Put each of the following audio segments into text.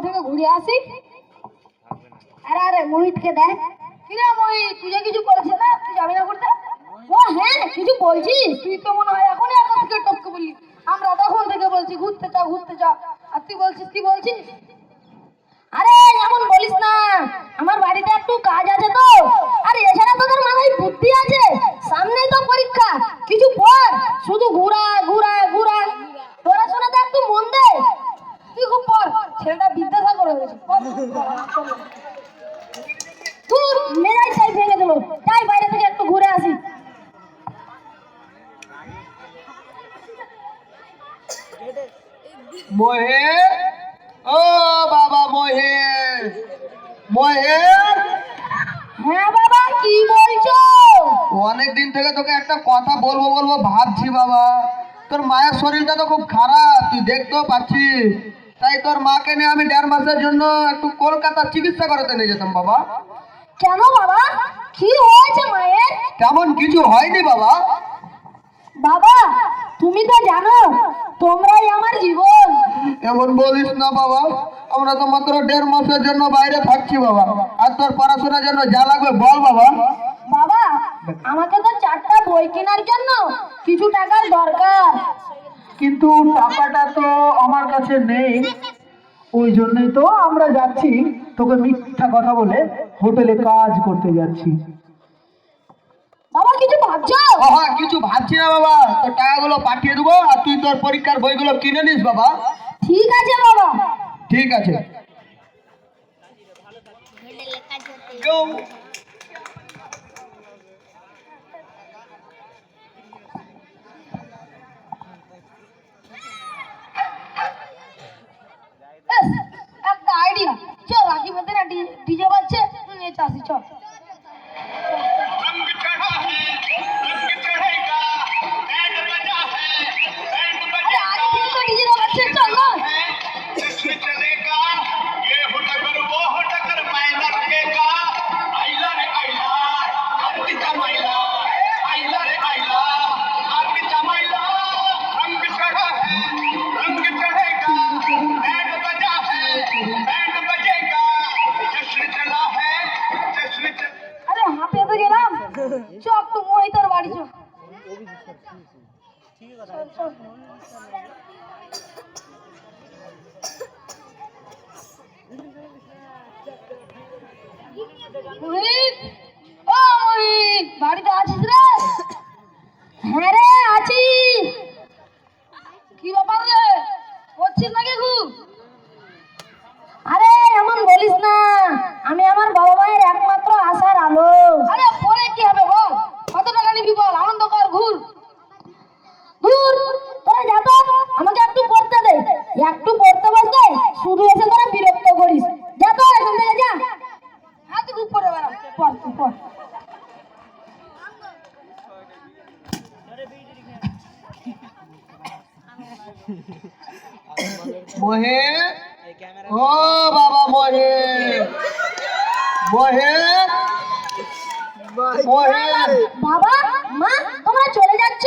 থেকে ঘুরে আসি। আরে আরে, মোহিতকে দেখ। কিরে মই তুই যে কিছু বলছিস না? তুই যাবি না করতে ও হ্যাঁ কিছু বলছিস? তুই তো মনে হয় এখনই একা থেকে টপকে বললি আমরা তখন থেকে বলছি, ঘুরতে চা ঘুরতে চা আর তুই বলছিস, কি বলছিস? আরে, এমন বলিস না। আমার বাড়িতে একটু কাজ আছে তো। আর, এছাড়া তোদের মাথায় বুদ্ধি আছে। সামনেই তো পরীক্ষা। কিছু পর শুধু ঘুরা ঘুরা ঘুরা। পড়াশোনাতে একটু মন দে। তুই খুব পর ছেলেটা বিদ্যাসাগর গেছে পর, পর, পর। তুই মেজাজ চাই ভেঙে দিল। তাই বাইরে থেকে একটু ঘুরে আসি। মহে ও বাবা মহে মহে হ্যাঁ বাবা কি বলছো? অনেক দিন থেকে তোকে একটা কথা বলব বলব ভাবছি বাবা। তোর মায়ের শরীরটা তো খুব খারাপ তুই দেখতেও পাচ্ছিস। তাই তোর মাকে নিয়ে আমি দেড় মাসের জন্য একটু কলকাতা চিকিৎসা করাতে নিয়ে যেতাম বাবা। কেন বাবা? কি হয়েছে মায়ের? তেমন কিছু হয়নি বাবা। বাবা তুমি তো জানো তোমরাই আমার জীবন। এমন বলিস না বাবা। আমরা তো মাত্র দেড় মাসের জন্য বাইরে থাকছি বাবা। আর তোর পড়াশোনার জন্য যা লাগবে বল বাবা। বাবা আমাকে তো চারটা বই কেনার জন্য কিছু টাকার দরকার। কিন্তু টাকাটা তো আমার কাছে নেই। ওই জন্যই তো আমরা যাচ্ছি। তোকে মিথ্যা কথা বলে হোটেলে কাজ করতে যাচ্ছি। বাবা কিছু ভাবছ? ও হ্যাঁ কিছু ভাবছি না বাবা। তোর টাকাগুলো পাঠিয়ে দেবো আর তুই তোর পরীক্ষার বইগুলো কিনে নিস বাবা। ঠিক আছে বাবা। ঠিক আছে। একটা আইডিয়া চল রাখি মধ্যে না ডিজে বাজছে তুই নিয়ে আসি চল গেলাম চ একটু মোহিতার বাড়ি চল, চল। বাড়িতে আছিস রে? হ্যাঁ রে আছি। কি ব্যাপার রে? করছিস নাকি খুব? আরে এমন বলিস না। আমি আমার বাবা মায়ের একমাত্র আশার আলো। আরে পরে কি হবে বল কত টাকা নিবি বল? আনন্দ কর ঘুর। ঘুর তোরা যা আমাকে একটু পড়তে দে। একটু পড়তে বসতে শুধু এসে তোরা বিরক্ত করিস যা তো এখান থেকে যা হ্যাঁ তুই খুব পরে বেড়া পর তুই পর মহে ও বাবা মহে মহে মহে বাবা মা তোমরা চলে যাচ্ছ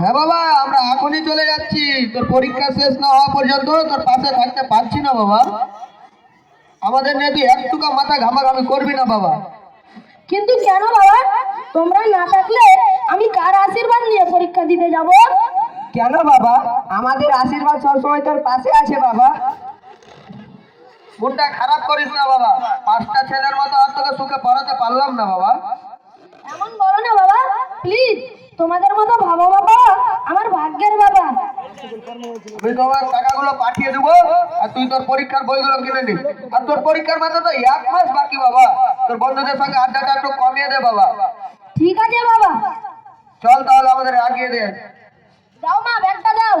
হ্যাঁ বাবা আমরা এখনই চলে যাচ্ছি তোর পরীক্ষা শেষ না হওয়া পর্যন্ত তোর পাশে থাকতে পারছি না বাবা। আমাদের নিয়ে তুই একটুকা মাথা ঘামাঘামি করবি না বাবা। কিন্তু কেন বাবা? তোমরা না থাকলে আমি কার আশীর্বাদ নিয়ে পরীক্ষা দিতে যাব? কেন বাবা? আমাদের আশীর্বাদ সবসময় তোর পাশে আছে বাবা। মনটা খারাপ করিস না বাবা। পাঁচটা ছেলের মতো আর তোকে সুখে পড়াতে পারলাম না বাবা। এমন বলো না বাবা প্লিজ তোমাদের মতো ভাবো বাবা আমার ভাগ্যের বাবা। আমি তোমার টাকাগুলো পাঠিয়ে দেবো আর তুই তোর পরীক্ষার বইগুলো কিনে নিস আর তোর পরীক্ষার মাত্র তো এক মাস বাকি বাবা। তোর বন্ধুদের সঙ্গে আড্ডাটা একটু কমিয়ে দে বাবা। ঠিক আছে বাবা। চল তাহলে আমাদের আগিয়ে দে। দাও মা ব্যাগটা দাও।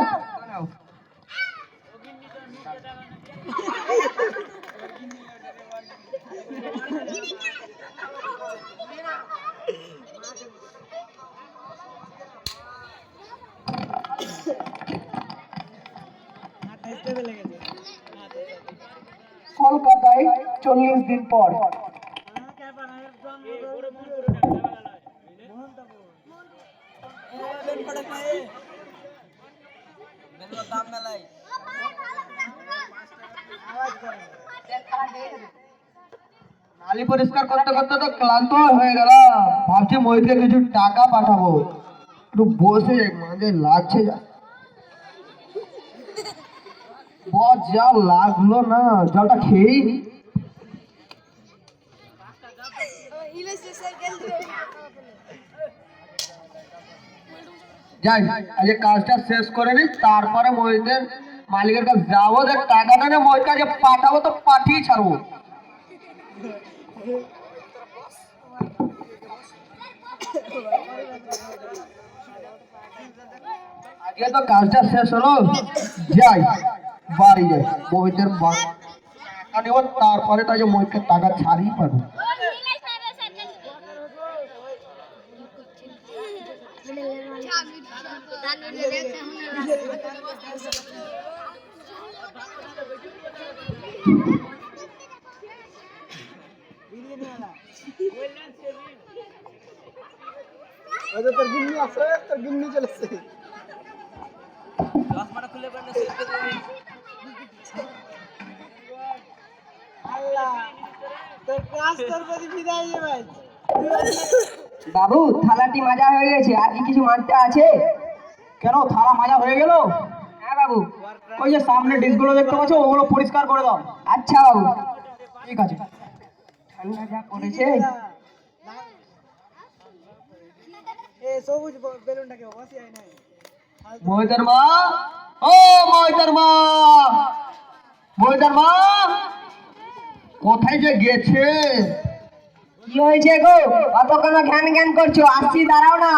দিন পর। নালি পরিষ্কার করতে করতে তো ক্লান্ত হয়ে গেল ভাবছি মহিতকে কিছু টাকা পাঠাবো। একটু বসে মাঝে লাগছে যা। লাগল না, জলটা খেয়েই নি। যাই কাজটা শেষ করে তারপরে মালিকের কাছে যাব, যে টাকাটা নিয়ে পাঠাবো, তো পাঠিয়ে ছাড়বো। তো কাজটা শেষ হলো, যাই, বাড়ি যাই তারপরে তাই যে মহিতকে টাকা ছাড়িয়ে পাবো বাবু থালাটি মাজা হয়ে গেছে আর কি কিছু মানতে আছে? কেন থালা মাজা হয়ে গেল? হ্যাঁ বাবু। ওই যে সামনে ডিশগুলো দেখতে পাচ্ছ ওগুলো পরিষ্কার করে দাও। আচ্ছা বাবু। ঠিক আছে। ঠান্ডা যা পড়েছে মহিতের মা, ও মহিতের মা মহিতের মা, কোথায় যে গেছে? কি হয়েছে গো? অত কোনো জ্ঞান জ্ঞান করছ? আসছি, দাঁড়াও না।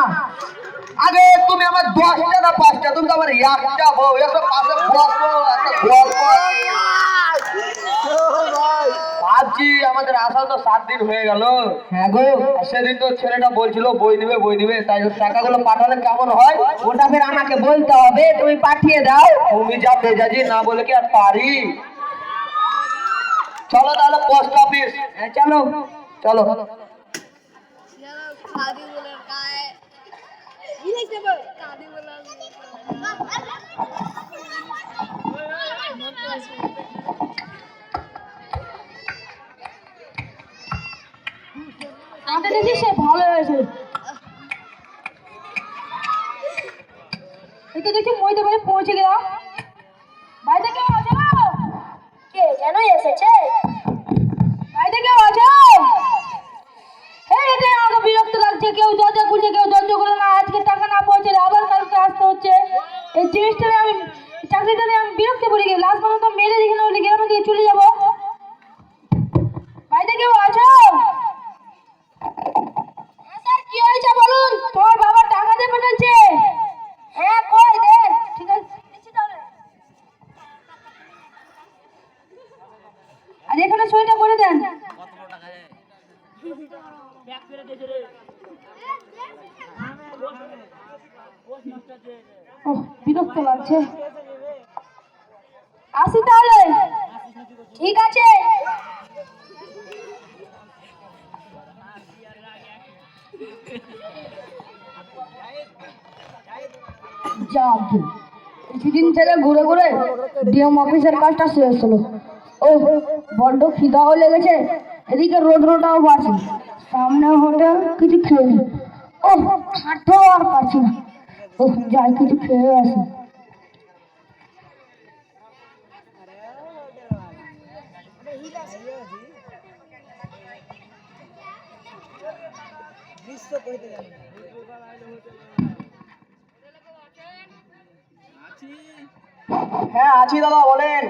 আগে তুমি আমার দশটা না পাঁচটা? তুমি তো আমার একটা বউ এসব পাশে বসো একটা গল্প ভাবছি আমাদের আসা তো সাত দিন হয়ে গেল। হ্যাঁ গো। সেদিন তো ছেলেটা বলছিল বই দিবে বই দিবে তাই টাকাগুলো পাঠালে কেমন হয়? ওটা ফের আমাকে বলতে হবে তুমি পাঠিয়ে দাও। তুমি যা বেজাজি না বলে কি আর পারি? চলো তাহলে পোস্ট অফিস হ্যাঁ, চলো। চলো। আমাদের দেখি সে ভালো হয়েছে। এই তো দেখি মইতে বাড়ি পৌঁছে গেলাম। বাড়িতে কেউ আছো? কে কেন এসেছে? বাড়িতে কেউ আছো? এই এটাই আমাকে বিরক্ত লাগছে। কেউ দরজা খুলছে কেউ দরজা খুলে না। আজকে টাকা না পৌঁছালে আবার কালকে আসতে হচ্ছে। এই জিনিসটা আমি চাকরিটা আমি বিরক্ত পড়ে গেছি লাস্ট পর্যন্ত মেরে দেখে না গ্রামে দিয়ে চলে যাব বাড়িতে কেউ আছো স্যার কি হয়েছে বলুন তোমার বাবা টাকা দিয়ে পাঠাচ্ছে হ্যাঁ কই দেন ঠিক আছে দিচ্ছি তাহলে আর এখানে সইটা করে দেন ওহ, বিরক্ত লাগছে আসি তাহলে ঠিক আছে যাক কিছুদিন থেকে ঘুরে ঘুরে ডিএম অফিসের কাজটা শেষ হলো। ও বড্ড খিদাও লেগেছে। এদিকে রোড রোদ্রটাও বাড়ছে। সামনে হোটেল, কিছু খেয়ে ও হাঁটতেও আর পারছি না। ও যাই, কিছু খেয়ে আসি। হ্যাঁ আছি দাদা বলেন।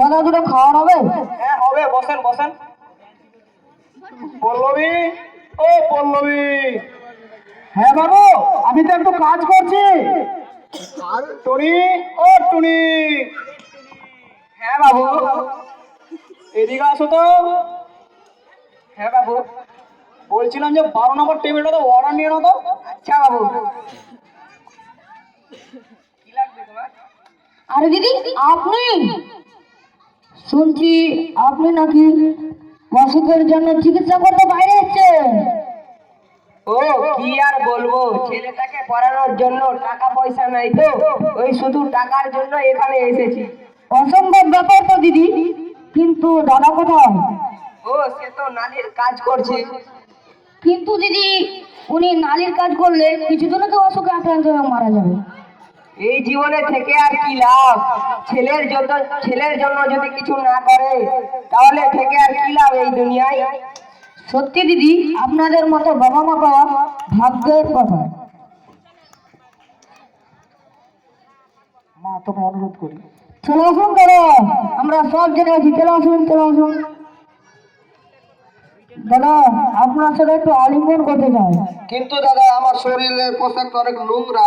দাদা দুটো খাওয়ার হবে? হ্যাঁ হবে বসেন বসেন। পল্লবী ও পল্লবী। হ্যাঁ বাবু আমি তো একটু কাজ করছি। টুনি ও টুনি। হ্যাঁ বাবু। এদিকে আসো তো। হ্যাঁ বাবু। বলছিলাম যে বারো নম্বর টেবিলটা তো অর্ডার নিয়ে নাও তো। আচ্ছা বাবু। আরে দিদি আপনি? শুনছি আপনি নাকি অসুখের জন্য চিকিৎসা করতে বাইরে এসছে ও কি আর বলব? ছেলেটাকে পড়ানোর জন্য টাকা পয়সা নাই তো। ওই শুধু টাকার জন্য এখানে এসেছি। অসম্ভব ব্যাপার তো দিদি কিন্তু দাদা কোথায়? ও সে তো নালির কাজ করছে। কিন্তু দিদি উনি নালির কাজ করলে কিছুদিনে তো অসুখে আক্রান্ত হয়ে মারা যাবে। এই জীবনে থেকে আর কি লাভ? ছেলের জন্য ছেলের জন্য যদি কিছু না করে তাহলে থেকে আর কি লাভ এই দুনিয়ায়? সত্যি দিদি আপনাদের মতো বাবা মা পাওয়া ভাগ্যের কথা। মা তোকে অনুরোধ করি। চলে আসুন দাদা আমরা সব জেনে আছি। চলে আসুন চলে আসুন। দাদা আপনার সাথে একটু আলিঙ্গন করতে চাই। কিন্তু দাদা আমার শরীরের পোশাক তো অনেক নোংরা।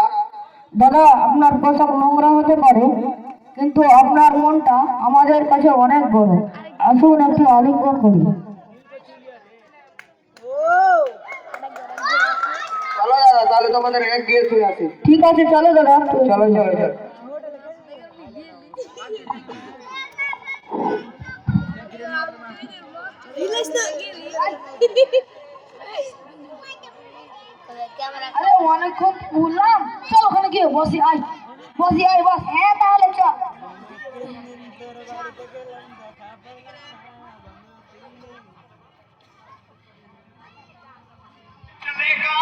দাদা আপনার পোশাক নোংরা হতে পারে কিন্তু আপনার মনটা আমাদের কাছে অনেক বড়। আসুন একটু আলিঙ্গন করি। চলো দাদা তাহলে তোমাদের এক গিয়ে শুয়ে ঠিক আছে চলো দাদা চলো চলো চলো। আরে অনেকক্ষণ ঘুরলাম চল ওখানে গিয়ে বসি আয় বসি আয় বস হ্যাঁ তাহলে চল चलेगा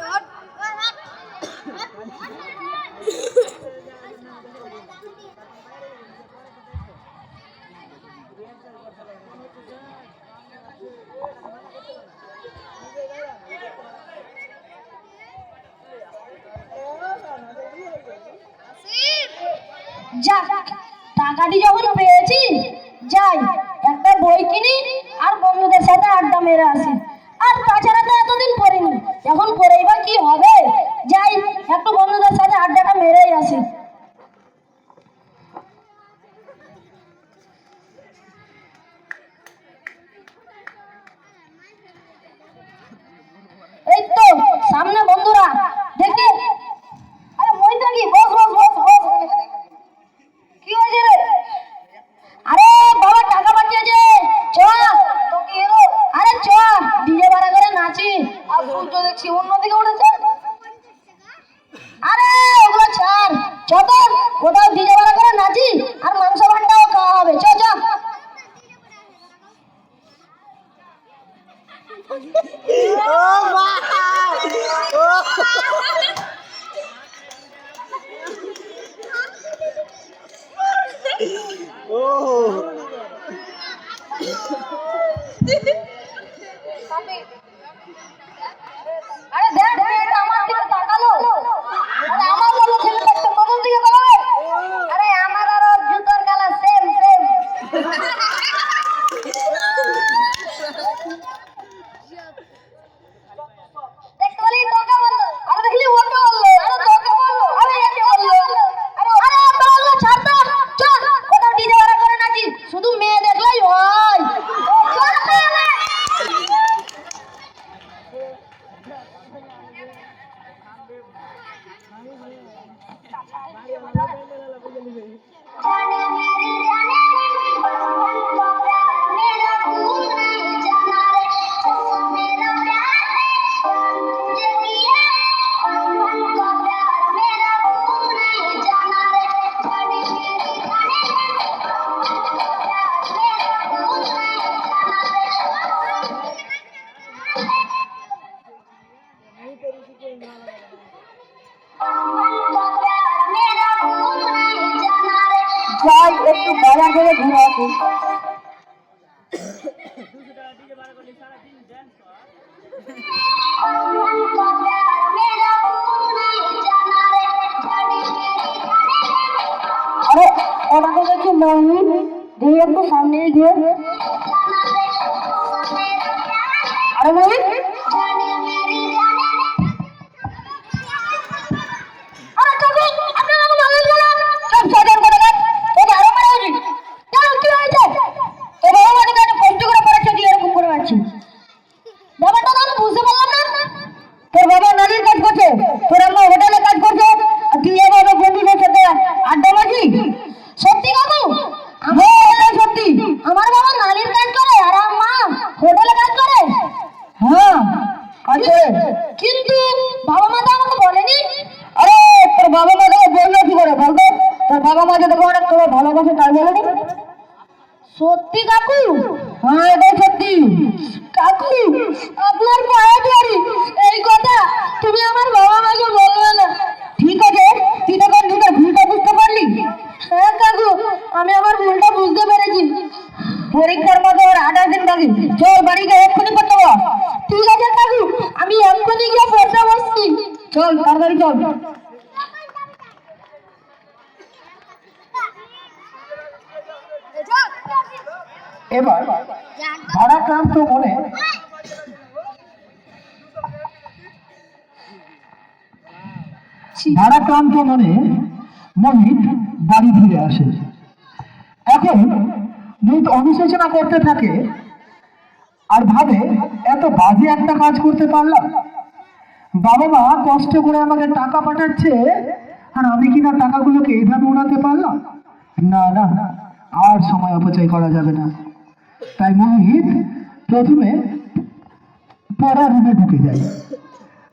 যাক সামনে বন্ধুরা দেখি আরে মই থাকি বস বস বস বস কি হয়েছে রে আরে বাবা টাকা পাঠিয়েছে চ তো কি হলো আরে চ ডিজে ভাড়া করে নাচি আর সূর্য দেখছি অন্যদিকে উঠেছে আরে ওগুলো ছাড় চ তো কোথাও ডিজে ভাড়া করে নাচি আর মাংস ভাতটাও খাওয়া হবে চ চ আরে একটু বাজার থেকে ঘুরে আসি। আরে, ওটাকে দেখছি মহিন দিয়ে একটু সামনে গিয়ে। আরে মহিন আরে কাকু আপনার নাম লালন গেলাম সব সাজান করে গেল ওকে আরও মারা উচিত কেন কি হয়েছে এ বাবা মানে কেন কষ্ট করে পড়াচ্ছি তুই এরকম করে পারছি ব্যাপারটা তো আমি বুঝতে পারলাম না তোর বাবা নানি সত্যি কাকু হ্যাঁ এটাই সত্যি কাকু আপনার পায়ে ধরি এই কথা তুমি আমার বাবা মাকে বলবে না ঠিক আছে তুই তখন নিজের ভুলটা বুঝতে পারলি হ্যাঁ কাকু আমি আমার ভুলটা বুঝতে পেরেছি পরীক্ষার মতো আর আঠাশ দিন বাকি চল বাড়ি গিয়ে এক্ষুনি পড়তে বস। ঠিক আছে কাকু আমি এক্ষুনি গিয়ে পড়তে বসছি চল তাড়াতাড়ি চল এবার ভারাক্রান্ত মনে ভারাক্রান্ত মনে মোহিত বাড়ি ফিরে আসে। এখন মোহিত অনুশোচনা করতে থাকে আর ভাবে, এত বাজে একটা কাজ করতে পারলাম। বাবা মা কষ্ট করে আমাকে টাকা পাঠাচ্ছে আর আমি কি কিনা টাকাগুলোকে এইভাবে উড়াতে পারলাম? না না না আর সময় অপচয় করা যাবে না। তাই মোহিত প্রথমে পড়া রুমে ঢুকে যায়।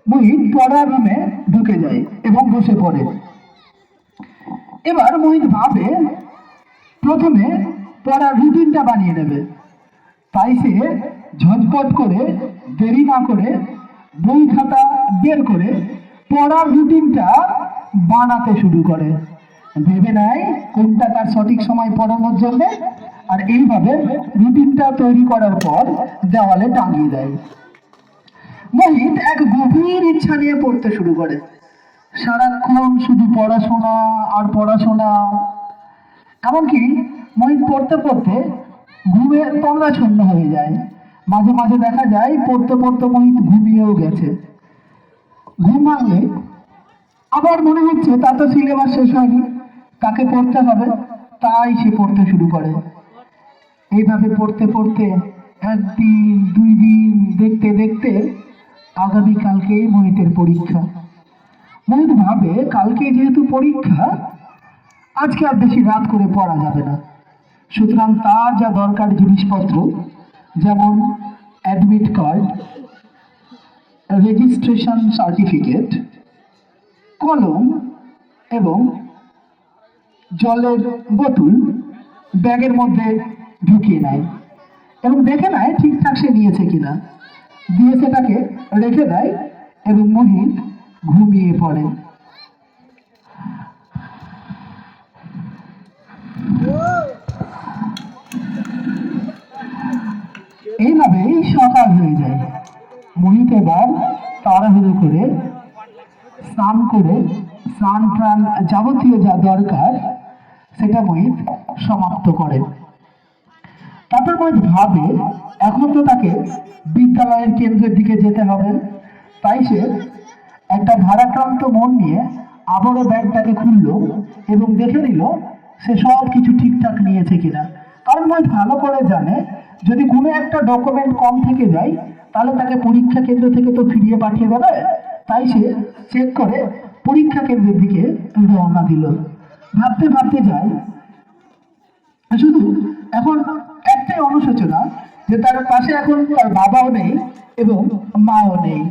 মোহিত পড়ার রুমে ঢুকে যায় এবং বসে পড়ে এবার মোহিত ভাবে প্রথমে পড়ার রুটিনটা বানিয়ে নেবে। তাই সে ঝটপট করে, দেরি না করে বই খাতা বের করে পড়ার রুটিনটা বানাতে শুরু করে। ভেবে নেয় কোনটা তার সঠিক সময় পড়ানোর জন্য, আর এইভাবে রুটিনটা তৈরি করার পর দেওয়ালে টাঙিয়ে দেয়। মোহিত এক গভীর ইচ্ছা নিয়ে পড়তে শুরু করে। সারাক্ষণ শুধু পড়াশোনা আর পড়াশোনা। এমনকি মোহিত পড়তে পড়তে ঘুমে তন্দ্রাচ্ছন্ন হয়ে যায়। মাঝে মাঝে দেখা যায় পড়তে পড়তে মোহিত ঘুমিয়েও গেছে। ঘুম ভাঙলে আবার মনে হচ্ছে তার তো সিলেবাস শেষ হয়নি, তাকে পড়তে হবে, তাই সে পড়তে শুরু করে। এইভাবে পড়তে পড়তে একদিন, দুই দিন দেখতে দেখতে আগামীকালকেই মোহিতের পরীক্ষা। মোহিত ভাবে কালকে যেহেতু পরীক্ষা, আজকে আর বেশি রাত করে পড়া যাবে না। সুতরাং তার যা দরকার জিনিসপত্র, যেমন অ্যাডমিট কার্ড রেজিস্ট্রেশন সার্টিফিকেট কলম এবং জলের বোতল ব্যাগের মধ্যে ঢুকিয়ে নেয়। এবং দেখে নেয় ঠিকঠাক সে নিয়েছে কিনা। দিয়ে সেটাকে রেখে দেয় এবং মোহিত ঘুমিয়ে পড়ে। এইভাবেই সকাল হয়ে যায়। মোহিত এবার তাড়াহুড়ো করে স্নান করে স্নান প্রাণ যাবতীয় যা দরকার, সেটা মোহিত সমাপ্ত করে। তারপর মোহিত ভাবে এখন তো তাকে বিদ্যালয়ের কেন্দ্রের দিকে যেতে হবে। তাই সে একটা ভারাক্রান্ত মন নিয়ে আবারও ব্যাগটাকে খুললো এবং দেখে নিল সে সব কিছু ঠিকঠাক নিয়েছে কিনা। কারণ মোহিত ভালো করে জানে, যদি কোনো একটা ডকুমেন্ট কম থেকে যায়, তাহলে তাকে পরীক্ষা কেন্দ্র থেকে তো ফিরিয়ে পাঠিয়ে দেবে। তাই সে চেক করে পরীক্ষা কেন্দ্রের দিকে রওনা দিল। ভাবতে ভাবতে যায়, শুধু এখন একটাই অনুশোচনা যে তার পাশে এখন তার বাবাও নেই এবং মাও নেই।